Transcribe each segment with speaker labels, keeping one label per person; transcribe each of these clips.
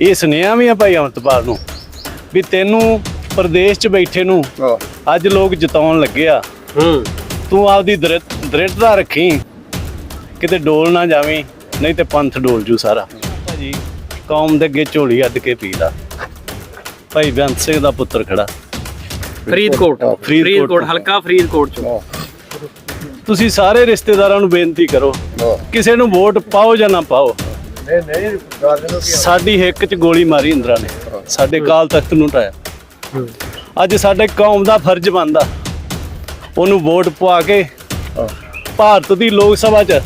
Speaker 1: ਇਹ ਸੁਨੇਹਾ ਵੀ ਆ ਭਾਈ ਅਮਰਤਪਾਲ ਨੂੰ ਵੀ ਤੈਨੂੰ ਪ੍ਰਦੇਸ਼ 'ਚ ਬੈਠੇ ਨੂੰ ਅੱਜ ਲੋਕ ਜਿਤਾਉਣ ਲੱਗੇ ਆ।
Speaker 2: ਹੂੰ।
Speaker 1: ਤੂੰ ਆਪਦੀ ਦ੍ਰਿ- ਦ੍ਰਿੜਤਾ ਰੱਖੀ। ਕਿਤੇ ਡੋਲ ਨਾ ਜਾਵੀਂ ਨਹੀਂ ਤੇ ਪੰਥ ਡੋਲ ਜੂ ਸਾਰਾ। ਭਾਜੀ ਕੌਮ ਦੇ ਅੱਗੇ ਝੋਲੀ ਅੱਡ ਕੇ ਪੀਦਾ ਭਾਈ ਬੇਅੰਤ ਸਿੰਘ ਦਾ ਪੁੱਤਰ ਖੜਾ।
Speaker 2: ਫਰੀਦਕੋਟ।
Speaker 1: ਫਰੀਦਕੋਟ।
Speaker 2: ਫਰੀਦਕੋਟ ਹਲਕਾ ਫਰੀਦਕੋਟ ਚ।
Speaker 1: ਤੁਸੀਂ ਸਾਰੇ ਰਿਸ਼ਤੇਦਾਰਾਂ ਨੂੰ ਬੇਨਤੀ ਕਰੋ ਕਿਸੇ ਨੂੰ ਵੋਟ ਪਾਓ ਜਾਂ ਨਾ ਪਾਓ।
Speaker 3: ਨਹੀਂ ਨਹੀਂ ਗੱਲ ਨੂੰ ਕੀ
Speaker 1: ਸਾਡੀ ਹਿੱਕ 'ਚ ਗੋਲੀ ਮਾਰੀ ਇੰਦਰਾ ਨੇ। ਸਾਡੇ ਕਾਲ ਤਖਤ ਨੂੰ ਢਾਇਆ ਅੱਜ ਸਾਡੇ ਕੌਮ ਦਾ ਫਰਜ਼ ਬਣਦਾ। ਉਹਨੂੰ ਵੋਟ ਪਵਾ ਕੇ ਭਾਰਤ ਦੀ ਲੋਕ ਸਭਾ 'ਚ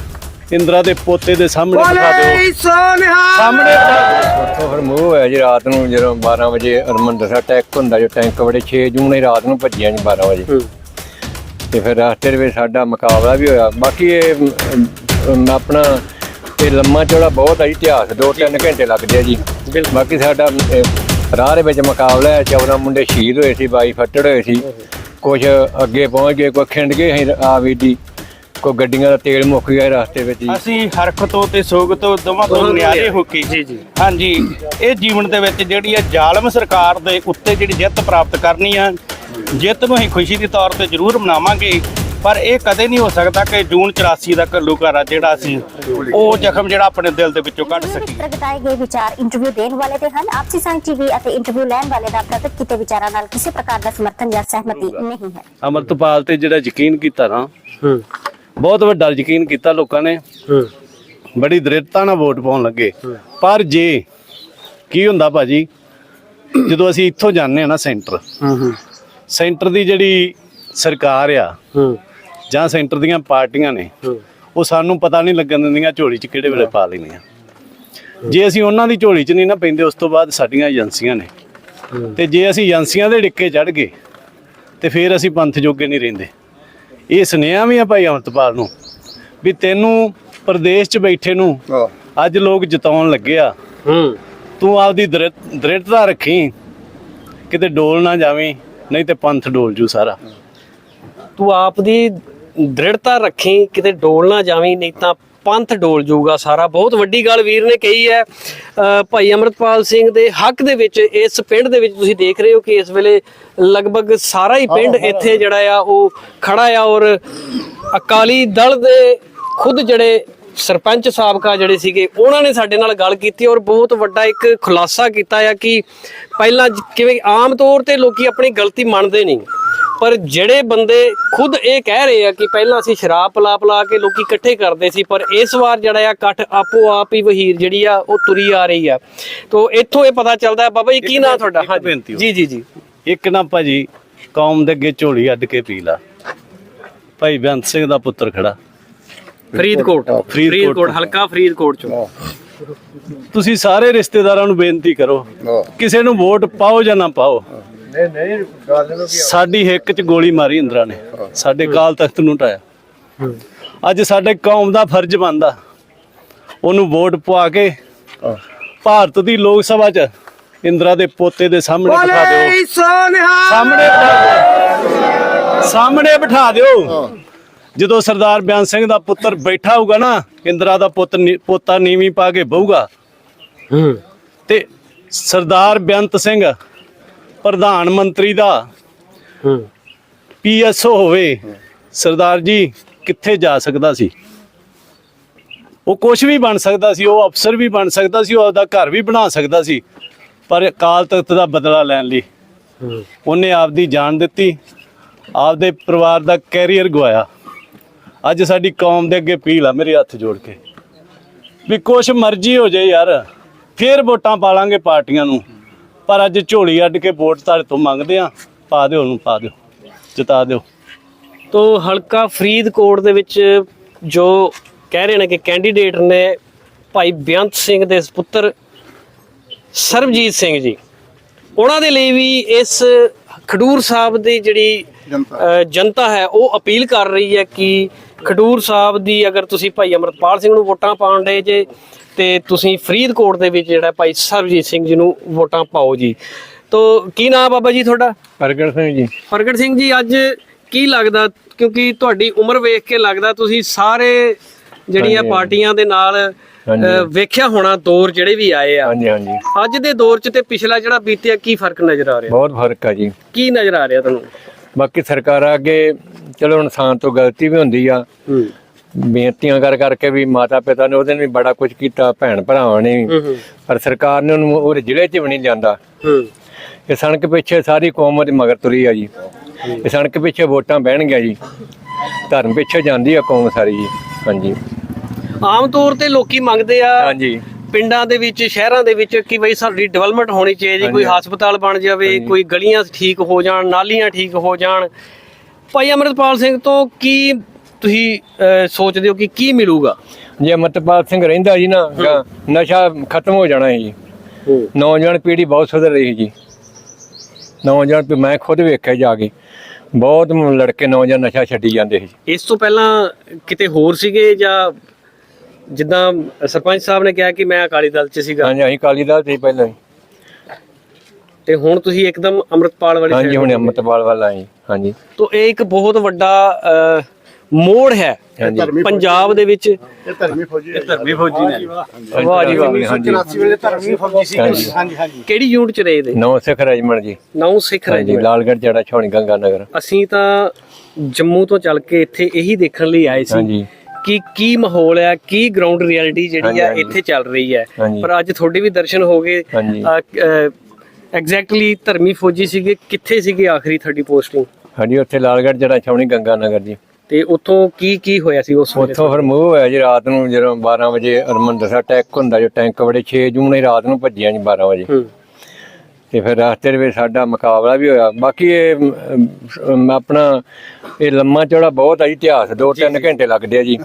Speaker 1: ਇੰਦਰਾ ਦੇ ਪੋਤੇ ਦੇ ਸਾਹਮਣੇ ਬਿਠਾ ਦਿਓ। ਸਾਹਮਣੇ ਬਿਠਾ ਦਿਓ।
Speaker 3: ਉੱਥੋਂ ਫਿਰ ਮੂੰਹ ਹੋਇਆ ਜੀ ਰਾਤ ਨੂੰ ਜਦੋਂ 12 ਵਜੇ ਹਰਮੰਦਰ ਸਾਹਿਬ ਟੈਂਕ ਹੁੰਦਾ ਜੋ ਟੈਂਕ ਬੜੇ 6 ਜੂਨ ਹੀ ਰਾਤ ਨੂੰ ਭੱਜਿਆ ਜੀ 12 ਵਜੇ। ਤੇ ਫਿਰ ਰਸਤੇ ਦੇ ਵਿੱਚ ਸਾਡਾ ਮੁਕਾਬਲਾ ਵੀ ਹੋਇਆ। ਬਾਕੀ ਇਹ ਆਪਣਾ ਇਹ ਲੰਮਾ ਚੌੜਾ ਬਹੁਤ ਹੈ ਜੀ ਇਤਿਹਾਸ ਦੋ ਤਿੰਨ ਘੰਟੇ ਲੱਗਦੇ ਆ ਜੀ। ਬਾਕੀ ਸਾਡਾ ਇਹ ਰਾਹ ਦੇ ਵਿੱਚ ਮੁਕਾਬਲਾ ਹੈ 14 ਮੁੰਡੇ ਸ਼ਹੀਦ ਹੋਏ ਸੀ 22 ਫੱਟੜ ਹੋਏ ਸੀ। ਕੁਝ ਅੱਗੇ ਪਹੁੰਚ ਗਏ ਕੋਈ ਖਿੰਡ ਗਏ ਅਸੀਂ ਆ ਵੀ ਦੀ ਕੋਈ ਗੱਡੀਆਂ ਦਾ ਤੇਲ ਮੁੱਕ ਗਿਆ ਰਸਤੇ ਵਿੱਚ ਜੀ।
Speaker 4: ਅਸੀਂ ਹਰਖ ਤੋਂ ਤੇ ਸੋਗ ਤੋਂ ਦੋਵਾਂ ਤੋਂ ਨਿਆਰੇ ਹੋ ਕੇ
Speaker 2: ਜੀ। ਜੀ
Speaker 4: ਹਾਂਜੀ ਇਹ ਜੀਵਨ ਦੇ ਵਿੱਚ ਜਿਹੜੀ ਆ ਜ਼ਾਲਮ ਸਰਕਾਰ ਦੇ ਉੱਤੇ ਜਿਹੜੀ ਜਿੱਤ ਪ੍ਰਾਪਤ ਕਰਨੀ ਆ ਜਿੱਤ ਨੂੰ ਅਸੀਂ ਖੁਸ਼ੀ ਦੇ ਤੌਰ ਤੇ ਜ਼ਰੂਰ ਮਨਾਵਾਂਗੇ। ਪਰ ਇਹ ਕਦੇ ਨਹੀਂ ਹੋ ਸਕਦਾ ਕਿ ਜੂਨ 84 ਦਾ ਘੱਲੂਘਾਰਾ ਜਿਹੜਾ ਸੀ ਉਹ ਜ਼ਖਮ ਜਿਹੜਾ ਆਪਣੇ ਦਿਲ ਦੇ ਵਿੱਚੋਂ ਕੱਢ ਸਕੀਏ
Speaker 5: ਪ੍ਰਗਟਾਏ ਗਏ ਵਿਚਾਰ ਇੰਟਰਵਿਊ ਦੇਣ ਵਾਲੇ ਦੇ ਹਨ। ਆਪਸੀ ਸਾਂਝ ਟੀਵੀ ਅਤੇ ਇੰਟਰਵਿਊ ਲੈਣ ਵਾਲੇ ਦਾ ਪ੍ਰਗਟ ਕੀਤੇ ਵਿਚਾਰਾਂ ਨਾਲ ਕਿਸੇ ਪ੍ਰਕਾਰ ਦਾ ਸਮਰਥਨ ਜਾਂ ਸਹਿਮਤੀ ਨਹੀਂ ਹੈ।
Speaker 1: ਅਮਰਤਪਾਲ ਤੇ ਜਿਹੜਾ ਯਕੀਨ ਕੀਤਾ ਨਾ
Speaker 2: ਹੂੰ।
Speaker 1: ਬਹੁਤ ਵੱਡਾ ਯਕੀਨ ਕੀਤਾ ਲੋਕਾਂ ਨੇ।
Speaker 2: ਹੂੰ।
Speaker 1: ਬੜੀ ਦ੍ਰਿੜਤਾ ਨਾਲ ਵੋਟ ਪਾਉਣ ਲੱਗੇ। ਪਰ ਜੇ ਕੀ ਹੁੰਦਾ ਭਾਜੀ? ਜਦੋਂ ਅਸੀਂ ਇੱਥੋਂ ਜਾਂਦੇ ਆ ਨਾ ਸੈਂਟਰ
Speaker 2: ਹੂੰ।
Speaker 1: ਸੈਂਟਰ ਦੀ ਜਿਹੜੀ ਸਰਕਾਰ ਆ
Speaker 2: ਹੂੰ।
Speaker 1: ਜਾਂ ਸੈਂਟਰ ਦੀਆਂ ਪਾਰਟੀਆਂ ਨੇ ਉਹ ਸਾਨੂੰ ਪਤਾ ਨਹੀਂ ਲੱਗਣ ਦਿੰਦੀਆਂ ਝੋਲੀ 'ਚ ਕਿਹੜੇ ਵੇਲੇ ਪਾ ਲੈਣੀਆਂ। ਜੇ ਅਸੀਂ ਉਹਨਾਂ ਦੀ ਝੋਲੀ 'ਚ ਨਹੀਂ ਨਾ ਪੈਂਦੇ ਉਸ ਤੋਂ ਬਾਅਦ ਸਾਡੀਆਂ ਏਜੰਸੀਆਂ ਨੇ। ਤੇ ਜੇ ਅਸੀਂ ਏਜੰਸੀਆਂ ਦੇ ਡਿੱਕੇ ਚੜ ਗਏ ਤੇ ਫਿਰ ਅਸੀਂ ਪੰਥ ਜੋਗੇ ਨਹੀਂ ਰਹਿੰਦੇ। ਇਹ ਸੁਨੇਹਾ ਵੀ ਆ ਭਾਈ ਅਮਰਤਪਾਲ ਨੂੰ ਵੀ ਤੈਨੂੰ ਪ੍ਰਦੇਸ਼ 'ਚ ਬੈਠੇ ਨੂੰ ਅੱਜ ਲੋਕ ਜਿਤਾਉਣ ਲੱਗੇ ਆ।
Speaker 2: ਹੂੰ।
Speaker 1: ਤੂੰ ਆਪਦੀ ਦ੍ਰਿ- ਦ੍ਰਿੜਤਾ ਰੱਖੀ ਕਿਤੇ ਡੋਲ ਨਾ ਜਾਵੀਂ ਨਹੀਂ ਤੇ ਪੰਥ ਡੋਲ ਜੂ ਸਾਰਾ।
Speaker 2: ਤੂੰ ਆਪ ਦੀ ਦ੍ਰਿੜਤਾ ਰੱਖੀ ਕਿਤੇ ਡੋਲ ਨਾ ਜਾਵੀਂ ਨਹੀਂ ਤਾਂ ਪੰਥ ਡੋਲ ਜਾਊਗਾ ਸਾਰਾ। ਬਹੁਤ ਵੱਡੀ ਗੱਲ ਵੀਰ ਨੇ ਕਹੀ ਹੈ ਭਾਈ ਅਮਰਤਪਾਲ ਸਿੰਘ ਦੇ ਹੱਕ ਦੇ ਵਿੱਚ ਇਸ ਪਿੰਡ ਦੇ ਵਿੱਚ ਤੁਸੀਂ ਦੇਖ ਰਹੇ ਹੋ ਕਿ ਇਸ ਵੇਲੇ ਲਗਭਗ ਸਾਰਾ ਹੀ ਪਿੰਡ ਇੱਥੇ ਜਿਹੜਾ ਆ ਉਹ ਖੜਾ ਆ ਔਰ ਅਕਾਲੀ ਦਲ ਦੇ ਖੁਦ ਜਿਹੜੇ ਸਰਪੰਚ ਸਾਬਕਾ ਜਿਹੜੇ ਸੀਗੇ ਉਹਨਾਂ ਨੇ ਸਾਡੇ ਨਾਲ ਗੱਲ ਕੀਤੀ ਔਰ ਬਹੁਤ ਵੱਡਾ ਇੱਕ ਖੁਲਾਸਾ ਕੀਤਾ ਆ ਕਿ ਪਹਿਲਾਂ ਕਿਵੇਂ ਆਮ ਤੌਰ ਤੇ ਲੋਕੀ ਆਪਣੀ ਗਲਤੀ ਮੰਨਦੇ ਨਹੀਂ। ਪਰ ਜਿਹੜੇ ਬੰਦੇ ਖੁਦ ਇਹ ਕਹਿ ਰਹੇ ਆ ਕਿ ਪਹਿਲਾਂ ਅਸੀਂ ਸ਼ਰਾਬ ਪਲਾ ਪਲਾ ਕੇ ਲੋਕੀ ਇਕੱਠੇ ਕਰਦੇ ਸੀ ਪਰ ਇਸ ਵਾਰ ਜਿਹੜਾ ਆ ਇਕੱਠ ਆਪੋ ਆਪ ਹੀ ਵਹੀਰ ਜਿਹੜੀ ਆ ਉਹ ਤੁਰੀ ਆ ਰਹੀ ਆ। ਤੋਂ ਇੱਥੋਂ ਇਹ ਪਤਾ ਚੱਲਦਾ ਹੈ, ਬਾਬਾ ਜੀ ਕੀ ਨਾਂ ਤੁਹਾਡਾ?
Speaker 1: ਹੋਰ।
Speaker 2: ਜੀ ਜੀ ਜੀ।
Speaker 1: ਇੱਕ ਨਾ ਭਾਜੀ ਕੌਮ ਦੇ ਅੱਗੇ ਝੋਲੀ ਅੱਡ ਕੇ ਪੀ ਲਾ। ਭਾਈ ਬੇਅੰਤ ਸਿੰਘ ਦਾ ਪੁੱਤਰ ਖੜਾ।
Speaker 2: ਫਰੀਦਕੋਟ। ਫਰੀਦਕੋਟ ਹਲਕਾ ਫਰੀਦਕੋਟ ਚੋਂ।
Speaker 1: ਤੁਸੀਂ ਸਾਰੇ ਰਿਸ਼ਤੇਦਾਰਾਂ ਨੂੰ ਬੇਨਤੀ ਕਰੋ ਕਿਸੇ ਨੂੰ ਵੋਟ ਪਾਓ ਜਾਂ ਨਾ ਪਾਓ।
Speaker 3: ਨਹੀਂ ਨਹੀਂ ਗੱਲ ਨੂੰ
Speaker 1: ਸਾਡੀ ਹਿੱਕ 'ਚ ਗੋਲੀ ਮਾਰੀ ਇੰਦਰਾ ਨੇ। ਸਾਡੇ ਕਾਲ ਤਖਤ ਨੂੰ ਢਾਇਆ ਅੱਜ ਸਾਡੇ ਕੌਮ ਦਾ ਫਰਜ਼ ਬਣਦਾ। ਉਹਨੂੰ ਵੋਟ ਪਵਾ ਕੇ ਭਾਰਤ ਦੀ ਲੋਕ ਸਭਾ 'ਚ ਇੰਦਰਾ ਦੇ ਪੋਤੇ ਦੇ ਸਾਹਮਣੇ ਬਿਠਾ ਦਿਓ। ਸਾਹਮਣੇ ਬਿਠਾ ਦਿਓ। ਸਾਹਮਣੇ ਬਿਠਾ ਦਿਓ। ਜਦੋਂ ਸਰਦਾਰ ਬਿਆਨ ਸਿੰਘ ਦਾ ਪੁੱਤਰ ਬੈਠਾ ਹੋਊਗਾ ਨਾ ਇੰਦਰਾ ਦਾ ਪੁੱਤ ਪੋਤਾ ਨੀਵੀਂ ਪਾ ਕੇ ਬਹੂਗਾ। ਤੇ ਸਰਦਾਰ ਬੇਅੰਤ ਸਿੰਘ ਪ੍ਰਧਾਨ ਮੰਤਰੀ ਦਾ। ਪੀਐਸਓ ਹੋਵੇ ਸਰਦਾਰ ਜੀ ਕਿੱਥੇ ਜਾ ਸਕਦਾ ਸੀ? ਉਹ ਕੁਝ ਵੀ ਬਣ ਸਕਦਾ ਸੀ ਉਹ ਅਫਸਰ ਵੀ ਬਣ ਸਕਦਾ ਸੀ ਉਹ ਆਪਦਾ ਘਰ ਵੀ ਬਣਾ ਸਕਦਾ ਸੀ ਪਰ ਅਕਾਲ ਤਖਤ ਦਾ ਬਦਲਾ ਲੈਣ ਲਈ ਉਹਨੇ ਆਪਦੀ ਜਾਨ ਦਿੱਤੀ ਆਪਦੇ ਪਰਿਵਾਰ ਦਾ ਕੈਰੀਅਰ ਗਵਾਇਆ। ਅੱਜ ਸਾਡੀ ਕੌਮ ਦੇ ਅੱਗੇ ਪੀਲ ਆ ਮੇਰੇ ਹੱਥ ਜੋੜ ਕੇ ਵੀ ਕੁਛ ਮਰਜ਼ੀ ਹੋ ਜਾਏ ਯਾਰ ਫੇਰ ਵੋਟਾਂ ਪਾ ਲਾਂਗੇ ਪਾਰਟੀਆਂ ਨੂੰ। ਪਰ ਅੱਜ ਝੋਲੀ ਅੱਡ ਕੇ ਵੋਟ ਤੁਹਾਡੇ ਤੋਂ ਮੰਗਦੇ ਆ ਪਾ ਦਿਓ ਉਹਨੂੰ ਪਾ ਦਿਓ। ਜਿਤਾ ਦਿਓ।
Speaker 2: ਤੋ ਹਲਕਾ ਫਰੀਦਕੋਟ ਦੇ ਵਿੱਚ ਜੋ ਕਹਿ ਰਹੇ ਨੇ ਕਿ ਕੈਂਡੀਡੇਟ ਨੇ ਭਾਈ ਬੇਅੰਤ ਸਿੰਘ ਦੇ ਪੁੱਤਰ ਸਰਬਜੀਤ ਸਿੰਘ ਜੀ। ਉਹਨਾਂ ਦੇ ਲਈ ਵੀ ਇਸ ਖਡੂਰ ਸਾਹਿਬ ਦੀ ਜਿਹੜੀ ਜਨਤਾ। ਹੈ ਉਹ ਅਪੀਲ ਕਰ ਰਹੀ ਹੈ ਕਿ ਖਡੂਰ ਸਾਹਿਬ ਦੀ ਅਗਰ ਤੁਸੀਂ ਭਾਈ ਅਮਰਪਾਲ ਸਿੰਘ ਨੂੰ ਵੋਟਾਂ ਪਾਉਣ ਦੇ ਜੇ ਤੇ ਤੁਸੀਂ ਫਰੀਦਕੋਟ ਦੇ ਵਿੱਚ ਜਿਹੜਾ ਭਾਈ ਸਰਬਜੀਤ ਸਿੰਘ ਜੀ ਨੂੰ ਵੋਟਾਂ ਪਾਓ ਜੀ। ਤੋ ਕੀ ਨਾਮ ਬਾਬਾ ਜੀ ਤੁਹਾਡਾ?
Speaker 3: ਪ੍ਰਗਟ ਸਿੰਘ ਜੀ।
Speaker 2: ਪ੍ਰਗਟ ਸਿੰਘ ਜੀ ਅੱਜ ਕੀ ਲੱਗਦਾ? ਕਿਉਂਕਿ ਤੁਹਾਡੀ ਉਮਰ ਵੇਖ ਕੇ ਲੱਗਦਾ ਤੁਸੀਂ ਸਾਰੇ ਜਿਹੜੀਆਂ ਪਾਰਟੀਆਂ ਦੇ ਨਾਲ ਵੇਖਿਆ ਹੋਣਾ ਦੌਰ ਜਿਹੜੇ ਵੀ ਆਏ ਆ।
Speaker 3: ਹਾਂਜੀ ਹਾਂਜੀ।
Speaker 2: ਅੱਜ ਦੇ ਦੌਰ 'ਚ ਤੇ ਪਿਛਲਾ ਜਿਹੜਾ ਬੀਤਿਆ ਕੀ ਫ਼ਰਕ ਨਜ਼ਰ ਆ ਰਿਹਾ?
Speaker 3: ਬਹੁਤ ਫ਼ਰਕ ਆ ਜੀ।
Speaker 2: ਕੀ ਨਜ਼ਰ ਆ ਰਿਹਾ ਤੁਹਾਨੂੰ?
Speaker 3: ਬਾਕੀ ਸਰਕਾਰਾਂ ਅੱਗੇ ਚਲੋ ਇਨਸਾਨ ਤੋਂ ਗਲਤੀ ਵੀ ਹੁੰਦੀ ਆ। ਬੇਨਤੀਆਂ ਕਰ ਕਰਕੇ ਵੀ ਮਾਤਾ ਪਿਤਾ ਨੇ ਉਹਦੇ ਨੇ ਵੀ ਬੜਾ ਕੁਝ ਕੀਤਾ ਭੈਣ ਭਰਾਵਾਂ ਨੇ ਵੀ। ਪਰ ਸਰਕਾਰ ਨੇ ਉਹਨੂੰ ਉਹ ਜ਼ਿਲ੍ਹੇ 'ਚ ਵੀ ਨਹੀਂ ਜਾਂਦਾ
Speaker 2: ਹੂੰ।
Speaker 3: ਇਹ ਸੜਕ ਪਿੱਛੇ ਸਾਰੀ ਕੌਮ ਦੇ ਮਗਰ ਤੁਰੀ ਆ ਜੀ। ਇਹ ਸੜਕ ਪਿੱਛੇ ਵੋਟਾਂ ਬਹਿਣਗੀਆਂ ਜੀ। ਧਰਮ ਪਿੱਛੇ ਜਾਂਦੀ ਆ ਕੌਮ ਸਾਰੀ ਜੀ। ਹਾਂਜੀ।
Speaker 2: ਆਮ ਤੌਰ ਤੇ ਲੋਕੀ ਮੰਗਦੇ ਆ
Speaker 3: ਹਾਂਜੀ।
Speaker 2: ਪਿੰਡਾਂ ਦੇ ਵਿੱਚ ਸ਼ਹਿਰਾਂ ਦੇ ਵਿੱਚ ਕਿ ਬਈ ਸਾਡੀ ਡਿਵੈਲਪਮੈਂਟ ਹੋਣੀ ਚਾਹੀਦੀ ਕੋਈ ਹਸਪਤਾਲ ਬਣ ਜਾਵੇ ਕੋਈ ਗਲੀਆਂ ਠੀਕ ਹੋ ਜਾਣ ਨਾਲੀਆਂ ਠੀਕ ਹੋ ਜਾਣ। ਭਾਈ ਅਮਰਤਪਾਲ ਸਿੰਘ ਤੋਂ ਕੀ ਤੁਸੀਂ ਅਹ, ਸੋਚਦੇ ਹੋ ਕਿ ਕੀ ਮਿਲੂਗਾ?
Speaker 3: ਜੇ ਅਮਰਤਪਾਲ ਸਿੰਘ ਰਹਿੰਦਾ ਜੀ ਨਾ ਗਾ, ਨਸ਼ਾ ਖਤਮ ਹੋ ਜਾਣਾ ਜੀ। ਨੌਜਵਾਨ ਪੀੜ੍ਹੀ ਬਹੁਤ ਸੁਧਰ ਰਹੀ ਜੀ। ਨੌਜਵਾਨ ਪੀ- ਮੈਂ ਖੁਦ ਵੇਖਿਆ ਜਾ ਕੇ ਬਹੁਤ ਮ- ਲੜਕੇ ਨੌਜਵਾਨ ਨਸ਼ਾ ਛੱਡੀ ਜਾਂਦੇ ਸੀ।
Speaker 2: ਇਸ ਤੋਂ ਪਹਿਲਾਂ ਕਿਤੇ ਹੋਰ ਸੀਗੇ ਜਾਂ ਜਿੱਦਾਂ ਸਰਪੰਚ ਸਾਹਿਬ ਨੇ ਕਿਹਾ ਕਿ ਮੈਂ ਅਕਾਲੀ ਦਲ 'ਚ ਸੀਗਾ?
Speaker 3: ਹਾਂਜੀ ਅਸੀਂ ਕਾਲੀ ਦਲ ਤੇ ਸੀ ਪਹਿਲਾਂ ਹੀ।
Speaker 2: ਤੇ ਹੁਣ ਤੁਸੀਂ ਇੱਕਦਮ ਅਮਰਤਪਾਲ ਵਾਲੀ
Speaker 3: ਹਾਂਜੀ
Speaker 2: side
Speaker 3: ਹੁਣ
Speaker 2: ਹੋ ਗਏ।
Speaker 3: ਅਮਰਤਪਾਲ ਵੱਲ ਆਏ ਹਾਂਜੀ।
Speaker 2: ਤੋ ਇਹ ਇੱਕ ਬਹੁਤ ਵੱਡਾ ਮੋੜ ਹੈ। ਪੰਜਾਬ ਦੇ ਵਿੱਚ
Speaker 1: ਧਰਮੀ ਫੌਜੀ ਨੇ।
Speaker 2: ਵਾਹ। ਜੀ ਵਾਹ।
Speaker 3: ਹਾਂਜੀ
Speaker 1: ਵੇਲੇ ਧਰਮੀ ਫੌਜੀ ਸੀ।
Speaker 3: ਹਾਂਜੀ।
Speaker 1: ਹਾਂਜੀ ਹਾਂਜੀ।
Speaker 2: ਕਿਹੜੀ ਯੂਨਿਟ 'ਚ ਰਹੇ ਦੇ
Speaker 3: ਨੌ ਸਿੱਖ ਰਜਮਣ ਜੀ।
Speaker 2: ਨੌ ਸਿੱਖ
Speaker 3: ਹਾਂਜੀ
Speaker 2: ਰਹੇ
Speaker 3: ਲਾਲਗੜ੍ਹ ਜੜਾ ਛਾਉਣੀ ਗੰਗਾ ਨਗਰ।
Speaker 2: ਅਸੀਂ ਤਾਂ ਜੰਮੂ ਤੋਂ ਚੱਲ ਕੇ ਇੱਥੇ ਇਹੀ ਦੇਖਣ ਲਈ ਆਏ ਸੀ
Speaker 3: ਹਾਂਜੀ।
Speaker 2: ਕਿ ਕੀ ਮਾਹੌਲ ਹੈ ਕੀ ਗਰਾਊਂਡ ਰਿਐਲਿਟੀ ਜਿਹੜੀ ਆ। ਇੱਥੇ ਚੱਲ ਰਹੀ ਹੈ। ਪਰ ਅੱਜ ਤੁਹਾਡੇ ਵੀ ਦਰਸ਼ਨ ਹੋ ਗਏ। ਐਗਜ਼ੈਕਟਲੀ ਧਰਮੀ ਫੌਜੀ ਸੀਗੇ। ਕਿੱਥੇ ਸੀਗੇ ਆਖਰੀ ਤੁਹਾਡੀ ਪੋਸਟਿੰਗ?
Speaker 3: ਹਾਂਜੀ ਉੱਥੇ ਲਾਲਗੜ੍ਹ ਜੜਾ ਛਾਉਣੀ ਗੰਗਾ ਨਗਰ ਜੀ।
Speaker 2: ਤੇ ਉੱਥੋਂ ਕੀ ਕੀ ਹੋਇਆ ਸੀ ਉਸ ਵੇਲੇ?
Speaker 3: ਉੱਥੋਂ ਫਿਰ ਮੂਵ ਹੋਇਆ ਜੀ ਰਾਤ ਨੂੰ ਜਦੋਂ 12 ਵਜੇ ਹਰਮੰਦਰ ਸਾਹਿਬ ਟੈਕ ਹੁੰਦਾ ਜੋ ਟੈਂਕ ਬੜੇ 6 ਜੂਨ ਹੀ ਰਾਤ ਨੂੰ ਭੱਜਿਆ ਜੀ 12 ਵਜੇ।
Speaker 2: ਹੂੰ।
Speaker 3: ਤੇ ਫਿਰ ਰਸਤੇ ਦੇ ਵਿੱਚ ਸਾਡਾ ਮੁਕਾਬਲਾ ਵੀ ਹੋਇਆ। ਬਾਕੀ ਇਹ ਆਪਣਾ ਇਹ ਲੰਮਾ ਚੌੜਾ ਬਹੁਤ ਜੀ ਇਤਿਹਾਸ ਦੋ ਤਿੰਨ ਘੰਟੇ ਲੱਗਦੇ ਆ ਜੀ।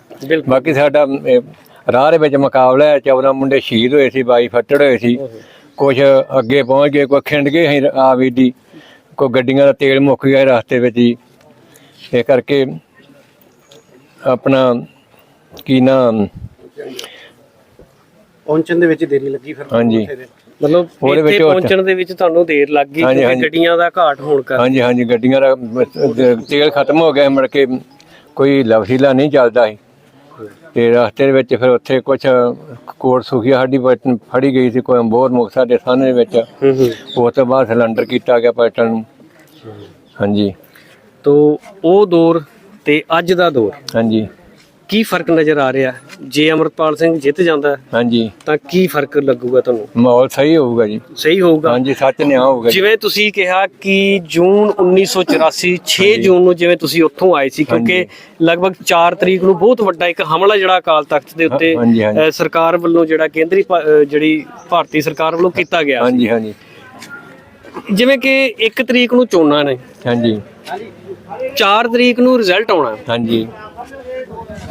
Speaker 3: ਬਾਕੀ ਸਾਡਾ ਰਾਹ ਦੇ ਵਿੱਚ ਮੁਕਾਬਲਾ ਹੈ 14 ਮੁੰਡੇ ਸ਼ਹੀਦ ਹੋਏ ਸੀ 22 ਫੱਟੜ ਹੋਏ ਸੀ। ਕੁਝ ਅੱਗੇ ਪਹੁੰਚ ਗਏ ਕੋਈ ਖਿੰਡ ਗਏ ਆ ਵੀਡੀ ਕੋਈ ਗੱਡੀਆਂ ਦਾ ਤੇਲ ਮੁੱਕ ਗਿਆ ਰਸਤੇ ਵਿੱਚ ਜੀ। ਇਹ ਕਰਕੇ ਆਪਣਾ ਕੀ ਨਾਮ
Speaker 1: ਪਹੁੰਚਣ ਦੇ ਵਿੱਚ ਦੇਰੀ ਲੱਗੀ ਫਿਰ
Speaker 3: ਹਾਂਜੀ।
Speaker 2: ਮਤਲਬ
Speaker 3: ਉਹਦੇ ਵਿੱਚ
Speaker 2: ਪਹੁੰਚਣ ਦੇ ਵਿੱਚ ਤੁਹਾਨੂੰ ਦੇਰ ਲੱਗ ਗਈ ਕਿਉਂਕਿ। ਗੱਡੀਆਂ ਦਾ ਘਾਟ ਹੋਣ ਕਰ
Speaker 3: ਹਾਂਜੀ ਹਾਂਜੀ ਗੱਡੀਆਂ ਦਾ ਤੇਲ ਖਤਮ ਹੋ ਗਿਆ ਮੁੜ ਕੇ ਕੋਈ ਲਵਸੀਲਾ ਨਹੀਂ ਚੱਲਦਾ ਸੀ। ਤੇ ਰਸਤੇ ਦੇ ਵਿੱਚ ਫਿਰ ਉੱਥੇ ਕੁਝ ਕੋਟ ਸੁਖੀਆ ਸਾਡੀ ਫੜੀ ਗਈ ਸੀ ਕੋਈ ਬੋਰ ਮੁਕਸਾ ਦੇ ਸਾਹਮਣੇ ਵਿੱਚ। ਉਸ ਤੋਂ ਬਾਅਦ ਸਿਲੰਡਰ ਕੀਤਾ ਗਿਆ ਪਲਟਨ ਨੂੰ। ਹਾਂਜੀ।
Speaker 2: ਤੋ ਉਹ ਦੌਰ ਤੇ ਅੱਜ ਦਾ ਦੌਰ।
Speaker 3: ਹਾਂਜੀ।
Speaker 2: ਕੀ ਫ਼ਰਕ ਨਜ਼ਰ ਆ ਰਿਹਾ? ਜੇ ਅਮਰਪਾਲ ਸਿੰਘ ਜਿੱਤ ਜਾਂਦਾ ਹੈ,
Speaker 3: ਹਾਂਜੀ।
Speaker 2: ਤਾਂ ਕੀ ਫ਼ਰਕ ਲੱਗੂਗਾ ਤੁਹਾਨੂੰ?
Speaker 3: ਮਾਹੌਲ ਸਹੀ ਹੋਊਗਾ ਜੀ।
Speaker 2: ਸਹੀ ਹੋਊਗਾ?
Speaker 3: ਹਾਂਜੀ ਸੱਚ ਨਿਆਂ ਹੋਊਗਾ ਜੀ।
Speaker 2: ਜਿਵੇਂ ਤੁਸੀਂ ਕਿਹਾ ਕਿ ਜੂਨ 1984 6 ਜੂਨ ਨੂੰ ਜਿਵੇਂ ਤੁਸੀਂ ਉੱਥੋਂ ਆਏ ਸੀ ਕਿਉਂਕਿ ਲਗਭਗ 4 ਤਰੀਕ ਨੂੰ ਬਹੁਤ ਵੱਡਾ ਇੱਕ ਹਮਲਾ ਜਿਹੜਾ ਅਕਾਲ ਤਖਤ ਦੇ ਉੱਤੇ
Speaker 3: ਹਾਂ- ਹਾਂਜੀ, ਹਾਂਜੀ।
Speaker 2: ਅ, ਸਰਕਾਰ ਵੱਲੋਂ ਜਿਹੜਾ ਕੇਂਦਰੀ ਭਾ- ਅ, ਜਿਹੜੀ ਭਾਰਤੀ ਸਰਕਾਰ ਵੱਲੋਂ ਕੀਤਾ ਗਿਆ
Speaker 3: ਹਾਂਜੀ ਹਾਂਜੀ।
Speaker 2: ਜਿਵੇਂ ਕਿ 1 ਤਰੀਕ ਨੂੰ ਚੋਣਾਂ ਨੇ।
Speaker 3: ਹਾਂਜੀ।
Speaker 2: 4 ਤਰੀਕ ਨੂੰ ਰਿਜ਼ਲਟ ਆਉਣਾ।
Speaker 3: ਹਾਂਜੀ।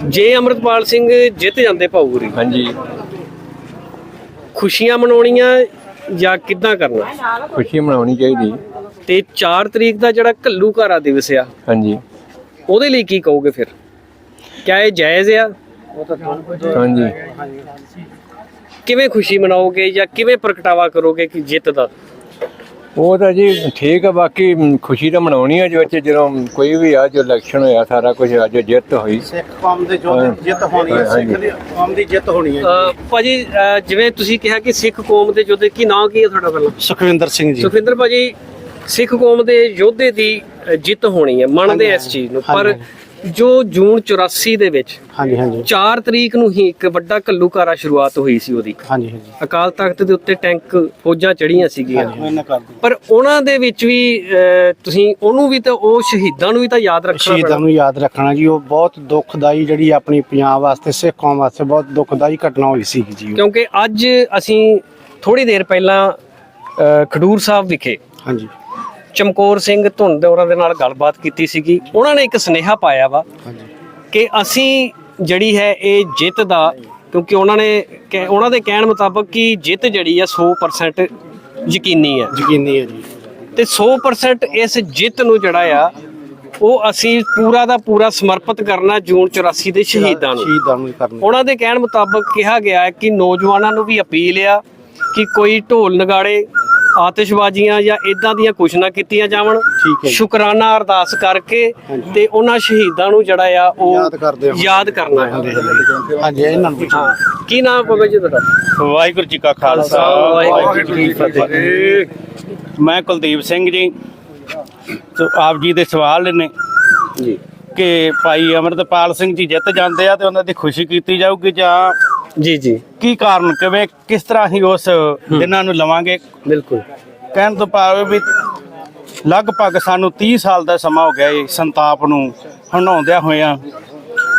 Speaker 2: ਜੇ ਅਮਰਪਾਲ ਸਿੰਘ ਜਿੱਤ ਜਾਂਦੇ ਭਾਊਰੀ
Speaker 3: ਹਾਂਜੀ।
Speaker 2: ਖੁਸ਼ੀਆਂ ਮਨਾਉਣੀਆਂ ਜਾਂ ਕਿੱਦਾਂ ਕਰਨਾ?
Speaker 3: ਖੁਸ਼ੀ ਮਨਾਉਣੀ ਚਾਹੀਦੀ।
Speaker 2: ਤੇ 4 ਤਰੀਕ ਦਾ ਜਿਹੜਾ ਘੱਲੂ ਘਾਰਾ ਦਿਵਸ ਆ
Speaker 3: ਹਾਂਜੀ।
Speaker 2: ਉਹਦੇ ਲਈ ਕੀ ਕਹੋਗੇ ਫਿਰ? ਕਿਆ ਇਹ ਜਾਇਜ਼ ਆ?
Speaker 3: ਹਾਂਜੀ।
Speaker 2: ਕਿਵੇਂ ਖੁਸ਼ੀ ਮਨਾਓਗੇ ਜਾਂ ਕਿਵੇਂ ਪ੍ਰਗਟਾਵਾ ਕਰੋਗੇ ਕਿ ਜਿੱਤ ਦਾ?
Speaker 3: ਉਹ ਤਾਂ ਜੀ ਠੀਕ ਆ ਬਾਕੀ ਖੁਸ਼ੀ ਤਾਂ ਮਨਾਉਣੀ ਆ ਜੋ ਜਦੋਂ ਕੋਈ ਵੀ ਆ ਜੋ ਇਲੈਕਸ਼ਨ ਹੋਇਆ ਸਾਰਾ ਕੁਝ ਅੱਜ ਜਿੱਤ ਹੋਈ।
Speaker 1: ਸਿੱਖ ਕੌਮ ਦੇ ਜੋ ਜਿੱਤ ਹੋਣੀ ਹੈ ਸਿੱਖ ਦੀ ਕੌਮ ਦੀ ਜਿੱਤ ਹੋਣੀ ਹੈ
Speaker 2: ਭਾਜੀ ਜਿਵੇਂ ਤੁਸੀਂ ਕਿਹਾ ਕਿ ਸਿੱਖ ਕੌਮ ਦੇ ਯੋਧੇ ਕੀ ਨਾਂ ਕੀ ਹੈ ਤੁਹਾਡਾ ਪਹਿਲਾਂ?
Speaker 1: ਸੁਖਵਿੰਦਰ ਸਿੰਘ ਜੀ।
Speaker 2: ਸੁਖਿੰਦਰ ਭਾਜੀ ਸਿੱਖ ਕੌਮ ਦੇ ਯੋਧੇ ਦੀ ਜਿੱਤ ਹੋਣੀ ਹੈ ਮੰਨਦੇ ਆ ਇਸ ਚੀਜ਼ ਨੂੰ ਪਰ ਜੋ ਜੂਨ 84 ਦੇ ਵਿੱਚ
Speaker 1: ਹਾਂਜੀ ਹਾਂਜੀ।
Speaker 2: 4 ਤਰੀਕ ਨੂੰ ਹੀ ਇੱਕ ਵੱਡਾ ਘੱਲੂਘਾਰਾ ਸ਼ੁਰੂਆਤ ਹੋਈ ਸੀ ਉਹਦੀ।
Speaker 1: ਹਾਂਜੀ ਹਾਂਜੀ।
Speaker 2: ਅਕਾਲ ਤਖਤ ਦੇ ਉੱਤੇ ਟੈਂਕ ਫੌਜਾਂ ਚੜੀਆਂ ਸੀਗੀਆਂ। ਪਰ ਉਹਨਾਂ ਦੇ ਵਿੱਚ ਵੀ ਤੁਸੀਂ ਉਹਨੂੰ ਵੀ ਤਾਂ ਉਹ ਸ਼ਹੀਦਾਂ ਨੂੰ ਵੀ ਤਾਂ ਯਾਦ ਰੱਖਣਾ
Speaker 1: ਸ਼ਹੀਦਾਂ ਨੂੰ ਯਾਦ ਰੱਖਣਾ ਜੀ। ਉਹ ਬਹੁਤ ਦੁਖਦਾਈ ਜਿਹੜੀ ਆਪਣੀ ਪੰਜਾਬ ਵਾਸਤੇ ਸਿੱਖ ਕੌਮ ਵਾਸਤੇ ਬਹੁਤ ਦੁਖਦਾਈ ਘਟਨਾ ਹੋਈ ਸੀ ਜੀ।
Speaker 2: ਕਿਉਂਕਿ ਅੱਜ ਅਸੀਂ ਥੋੜੀ ਦੇਰ ਪਹਿਲਾਂ ਖਡੂਰ ਸਾਹਿਬ ਵਿਖੇ
Speaker 1: ਹਾਂਜੀ।
Speaker 2: ਚਮਕੌਰ ਸਿੰਘ ਧੁੰਦ ਉਹਨਾਂ ਦੇ ਨਾਲ ਗੱਲਬਾਤ ਕੀਤੀ ਸੀਗੀ। ਉਹਨਾਂ ਨੇ ਇੱਕ ਸੁਨੇਹਾ ਪਾਇਆ ਵਾ ਕਿ ਅਸੀਂ ਜਿਹੜੀ ਹੈ ਇਹ ਜਿੱਤ ਦਾ ਕਿਉਂਕਿ ਉਹਨਾਂ ਨੇ ਉਹਨਾਂ ਦੇ ਕਹਿਣ ਮੁਤਾਬਕ ਕਿ ਜਿੱਤ ਜਿਹੜੀ ਆ 100% ਯਕੀਨੀ ਹੈ
Speaker 1: ਯਕੀਨੀ ਹੈ ਜੀ।
Speaker 2: ਤੇ 100% ਇਸ ਜਿੱਤ ਨੂੰ ਜਿਹੜਾ ਆ ਉਹ ਅਸੀਂ ਪੂਰਾ ਦਾ ਪੂਰਾ ਸਮਰਪਿਤ ਕਰਨਾ ਜੂਨ 84 ਦੇ ਸ਼ਹੀਦਾਂ ਨੂੰ।
Speaker 1: ਸ਼ਹੀਦਾਂ ਨੂੰ ਕਰਨਾ।
Speaker 2: ਉਹਨਾਂ ਦੇ ਕਹਿਣ ਮੁਤਾਬਕ ਕਿਹਾ ਗਿਆ ਹੈ ਕਿ ਨੌਜਵਾਨਾਂ ਨੂੰ ਵੀ ਅਪੀਲ ਆ ਕਿ ਕੋਈ ਢੋਲ ਨਗਾੜੇ ਆਤਿਸ਼ਬਾਜ਼ੀਆਂ ਜਾਂ ਇਦਾਂ ਦੀਆਂ ਕੁਛ ਨਾ ਕੀਤੀਆਂ ਜਾਵਣ। ਸ਼ੁਕਰਾਨਾ ਅਰਦਾਸ ਕਰਕੇ ਤੇ ਉਹਨਾਂ ਸ਼ਹੀਦਾਂ ਨੂੰ ਜਿਹੜਾ ਆ ਉਹ ਯਾਦ ਕਰਦੇ ਯਾਦ ਕਰਨਾ ਹੈ
Speaker 4: ਹਾਂਜੀ ਇਹਨਾਂ ਨੂੰ
Speaker 2: ਕੀ ਨਾਮ ਬਾਬਾ ਜੀ ਤੁਹਾਡਾ?
Speaker 4: ਵਾਹਿਗੁਰੂ ਜੀ ਕਾ ਖਾਲਸਾ। ਵਾਹਿਗੁਰੂ ਜੀ ਕੀ ਫਤਿਹ। ਮੈਂ ਕੁਲਦੀਪ ਸਿੰਘ ਜੀ। ਸੋ ਆਪ ਜੀ ਦੇ ਸਵਾਲ ਨੇ।
Speaker 2: ਜੀ।
Speaker 4: ਕਿ ਭਾਈ ਅਮਰਤਪਾਲ ਸਿੰਘ ਜੀ ਜਿੱਤ ਜਾਂਦੇ ਆ ਤੇ ਉਹਨਾਂ ਦੀ ਖੁਸ਼ੀ ਕੀਤੀ ਜਾਊਗੀ ਜਾਂ
Speaker 2: ਜੀ ਜੀ।
Speaker 4: ਕੀ ਕਾਰਨ ਕਿਵੇਂ ਕਿਸ ਤਰ੍ਹਾਂ ਹੀ ਉਸ ਦਿਨਾਂ ਨੂੰ ਲਵਾਂਗੇ?
Speaker 2: ਬਿਲਕੁਲ।
Speaker 4: ਕਹਿਣ ਤੋਂ ਭਾਵ ਵੀ ਲਗਭਗ ਸਾਨੂੰ 30 ਸਾਲ ਦਾ ਸਮਾਂ ਹੋ ਗਿਆ ਇਹ ਸੰਤਾਪ ਨੂੰ ਹੰਡਾਉਂਦਿਆਂ ਹੋਇਆਂ।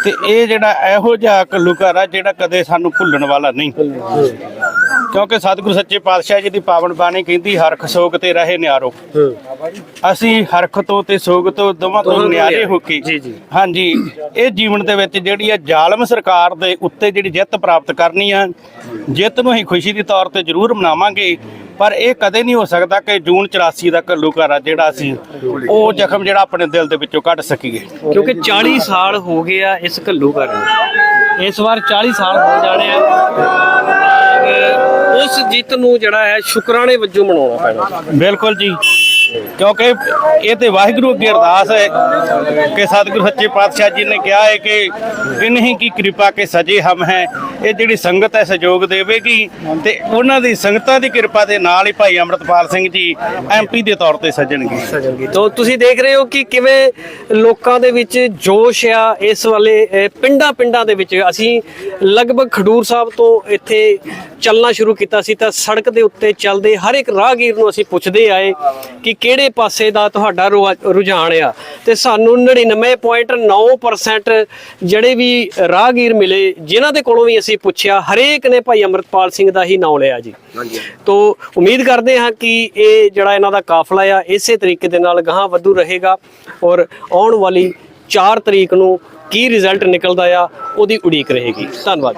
Speaker 4: ਤੇ ਇਹ ਜਿਹੜਾ ਇਹੋ ਜਿਹਾ ਘੱਲੂਘਾਰਾ ਆ ਜਿਹੜਾ ਕਦੇ ਸਾਨੂੰ ਭੁੱਲਣ ਵਾਲਾ ਨਹੀਂ। ਕਿਉਂਕਿ ਸਤਿਗੁਰੂ ਸੱਚੇ ਪਾਤਸ਼ਾਹ ਜੀ ਦੀ ਪਾਵਨ ਬਾਣੀ ਕਹਿੰਦੀ ਹਰਖ ਸੋਗ ਤੇ ਰਹੇ ਨਿਆਰੋ। ਅਸੀਂ ਹਰਖ ਤੋਂ ਤੇ ਸੋਗ ਤੋਂ ਦੋਵਾਂ ਤੋਂ ਨਿਆਰੇ ਹੋ ਕੇ। ਹਾਂਜੀ ਇਹ ਜੀਵਨ ਦੇ ਵਿੱਚ ਜਿਹੜੀ ਆ ਜ਼ਾਲਮ ਸਰਕਾਰ ਦੇ ਉੱਤੇ ਜਿਹੜੀ ਜਿੱਤ ਪ੍ਰਾਪਤ ਕਰਨੀ ਆ ਜਿੱਤ ਨੂੰ ਅਸੀਂ ਖੁਸ਼ੀ ਦੀ ਤੌਰ ਤੇ ਜ਼ਰੂਰ ਮਨਾਵਾਂਗੇ ਪਰ ਇਹ ਕਦੇ ਨਹੀਂ ਹੋ ਸਕਦਾ ਕਿ ਜੂਨ 84 ਦਾ ਘੱਲੂਘਾਰਾ ਜਿਹੜਾ ਸੀ ਉਹ ਜ਼ਖਮ ਜਿਹੜਾ ਆਪਣੇ ਦਿਲ ਦੇ ਵਿੱਚੋਂ ਕੱਢ ਸਕੀਏ।
Speaker 2: ਕਿਉਂਕਿ 40 ਸਾਲ ਹੋ ਗਏ ਆ ਇਸ ਘੱਲੂ ਘਰ ਨੂੰ। ਇਸ ਵਾਰ 40 ਸਾਲ ਹੋ ਜਾਣੇ ਆ। ਉਸ ਜਿੱਤ ਨੂੰ ਜਿਹੜਾ ਹੈ ਸ਼ੁਕਰਾਨੇ ਵਜੋਂ ਮਨਾਉਣਾ ਪੈਣਾ।
Speaker 4: ਬਿਲਕੁਲ ਜੀ। ਕਿਉਂਕਿ ਇਹ ਤੇ ਵਾਹਿਗੁਰੂ ਅੱਗੇ ਅਰਦਾਸ ਹੈ ਕਿ ਸਤਿਗੁਰੂ ਸੱਚੇ ਪਾਤਸ਼ਾਹ ਜੀ ਨੇ ਕਿਹਾ ਹੈ ਕਿ ਇਨਹੀਂ ਕੀ ਕਿਰਪਾ ਕੇ ਸਜੇ ਹਮ ਹੈ। ਇਹ ਜਿਹੜੀ ਸੰਗਤ ਹੈ, ਸਹਿਯੋਗ ਦੇਵੇਗੀ ਤੇ ਉਹਨਾਂ ਦੀ ਸੰਗਤਾਂ ਦੀ ਕਿਰਪਾ ਦੇ ਨਾਲ ਹੀ ਭਾਈ ਅਮਰਤਪਾਲ ਸਿੰਘ ਜੀ ਐਮਪੀ ਦੇ ਤੌਰ ਤੇ ਸੱਜਣਗੇ।
Speaker 2: ਸਜਣਗੀ। ਤਾਂ ਤੁਸੀਂ ਦੇਖ ਰਹੇ ਹੋ ਕਿ ਕਿਵੇਂ ਲੋਕਾਂ ਦੇ ਵਿੱਚ ਜੋਸ਼ ਆ ਇਸ ਵਾਲੇ ਪਿੰਡਾਂ ਪਿੰਡਾਂ ਦੇ ਵਿੱਚ। ਅਸੀਂ ਲਗਭਗ ਖਡੂਰ ਸਾਹਿਬ ਤੋਂ ਇੱਥੇ ਚੱਲਣਾ ਸ਼ੁਰੂ ਕੀਤਾ ਸੀ ਤਾਂ ਸੜਕ ਦੇ ਉੱਤੇ ਚੱਲਦੇ ਹਰ ਇੱਕ ਰਾਹਗੀਰ ਨੂੰ ਅਸੀਂ ਪੁੱਛਦੇ ਆਏ ਕਿ ਕਿਹੜੇ ਪਾਸੇ ਦਾ ਤੁਹਾਡਾ ਰੁਝਾਨ ਆ ਤੇ ਸਾਨੂੰ 99.9% ਜਿਹੜੇ ਵੀ ਰਾਹਗੀਰ ਮਿਲੇ ਜਿਨ੍ਹਾਂ ਦੇ ਕੋਲੋਂ ਵੀ ਅਸੀਂ ਪੁੱਛਿਆ ਹਰੇਕ ਨੇ ਭਾਈ ਅਮਰਤਪਾਲ ਸਿੰਘ ਦਾ ਹੀ ਨਾਮ ਲਿਆ ਜੀ। ਤੋ ਉਮੀਦ ਕਰਦੇ ਹਾਂ ਕਿ ਇਹ ਜਿਹੜਾ ਇਹਨਾਂ ਦਾ ਕਾਫਲਾ ਆ ਇਸੇ ਤਰੀਕੇ ਦੇ ਨਾਲ ਗਾਹਾਂ ਵਧੂ ਰਹੇਗਾ ਔਰ ਆਉਣ ਵਾਲੀ 4 ਤਰੀਕ ਨੂੰ ਕੀ ਰਿਜ਼ਲਟ ਨਿਕਲਦਾ ਆ ਉਹਦੀ ਉਡੀਕ ਰਹੇਗੀ। ਧੰਨਵਾਦ।